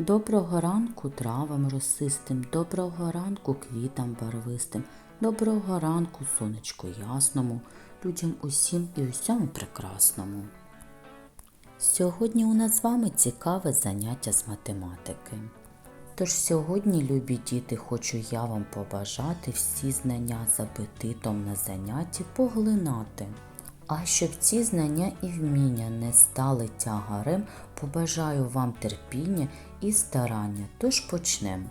Доброго ранку травам росистим, доброго ранку квітам барвистим, доброго ранку сонечку ясному, людям усім і усьому прекрасному. Сьогодні у нас з вами цікаве заняття з математики. Тож сьогодні, любі діти, хочу я вам побажати всі знання з апетитом на занятті поглинати. А щоб ці знання і вміння не стали тягарем, побажаю вам терпіння і старання, тож почнемо.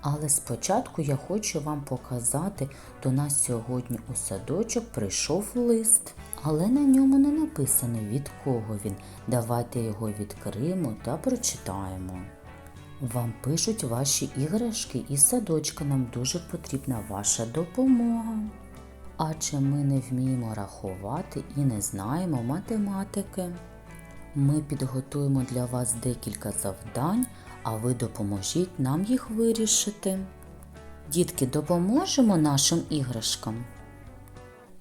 Але спочатку я хочу вам показати, до нас сьогодні у садочок прийшов лист, але на ньому не написано від кого він. Давайте його відкриємо та прочитаємо. Вам пишуть ваші іграшки із садочка, нам дуже потрібна ваша допомога. Адже ми не вміємо рахувати і не знаємо математики. Ми підготуємо для вас декілька завдань, а ви допоможіть нам їх вирішити. Дітки, допоможемо нашим іграшкам?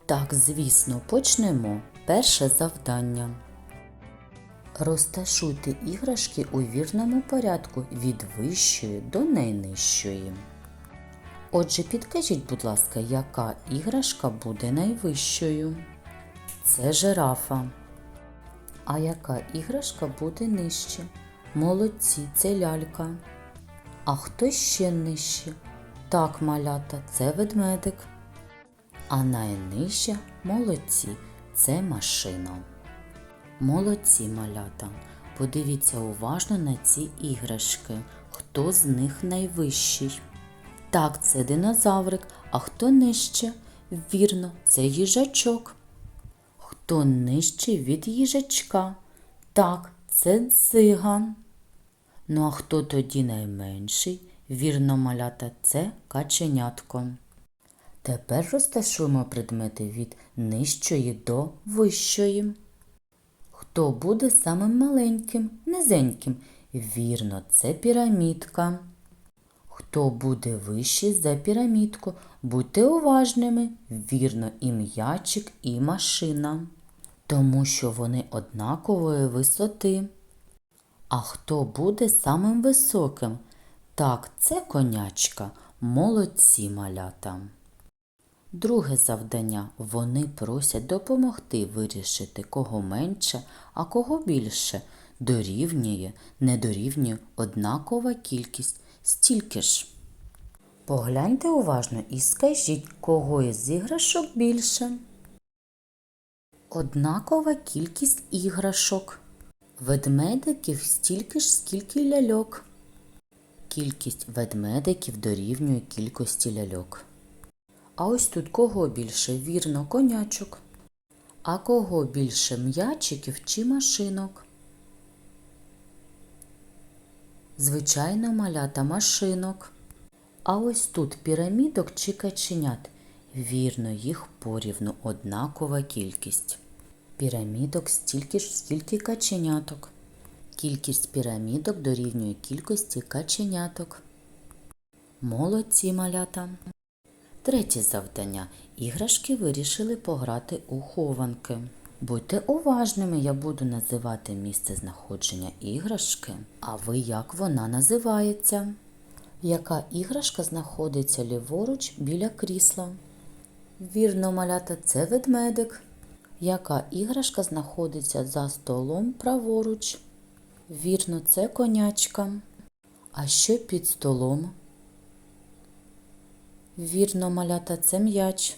Так, звісно, почнемо. Перше завдання. Розташуйте іграшки у вірному порядку від вищої до найнижчої. Отже, підкажіть, будь ласка, яка іграшка буде найвищою? Це жирафа. А яка іграшка буде нижче? Молодці, це лялька. А хто ще нижче? Так, малята, це ведмедик. А найнижча молодці, це машина. Молодці, малята. Подивіться уважно на ці іграшки. Хто з них найвищий? Так, це динозаврик, а хто нижче? Вірно, це їжачок. Хто нижче від їжачка? Так, це циган. Ну а хто тоді найменший? Вірно, малята, це каченятко. Тепер розташуємо предмети від нижчої до вищої. Хто буде самим маленьким, низеньким? Вірно, це пірамідка. Хто буде вищий за пірамідку? Будьте уважними, вірно, і м'ячик, і машина, тому що вони однакової висоти. А хто буде самим високим? Так, це конячка, молодці малята. Друге завдання. Вони просять допомогти вирішити, кого менше, а кого більше. Дорівнює, не дорівнює однакова кількість. Стільки ж. Погляньте уважно і скажіть, кого із іграшок більше. Однакова кількість іграшок. Ведмедиків стільки ж, скільки ляльок. Кількість ведмедиків дорівнює кількості ляльок. А ось тут кого більше? Вірно, конячок. А кого більше м'ячиків чи машинок? Звичайно, малята машинок. А ось тут пірамідок чи каченят. Вірно, їх порівну однакова кількість. Пірамідок стільки ж, скільки каченяток. Кількість пірамідок дорівнює кількості каченяток. Молодці малята. Третє завдання. Іграшки вирішили пограти у хованки. Будьте уважними, я буду називати місце знаходження іграшки, а ви як вона називається? Яка іграшка знаходиться ліворуч біля крісла? Вірно, малята, це ведмедик. Яка іграшка знаходиться за столом праворуч? Вірно, це конячка. А що під столом? Вірно, малята, це м'яч.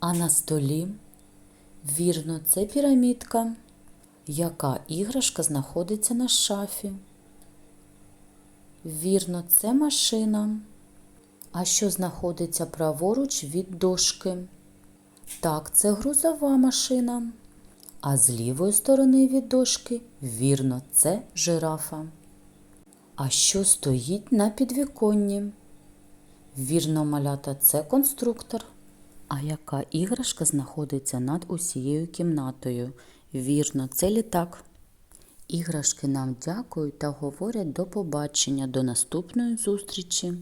А на столі? Вірно, це пірамідка. Яка іграшка знаходиться на шафі? Вірно, це машина. А що знаходиться праворуч від дошки? Так, це грузова машина. А з лівої сторони від дошки, вірно, це жирафа. А що стоїть на підвіконні? Вірно, малята, це конструктор. А яка іграшка знаходиться над усією кімнатою? Вірно, це літак. Іграшки нам дякують та говорять до побачення, до наступної зустрічі.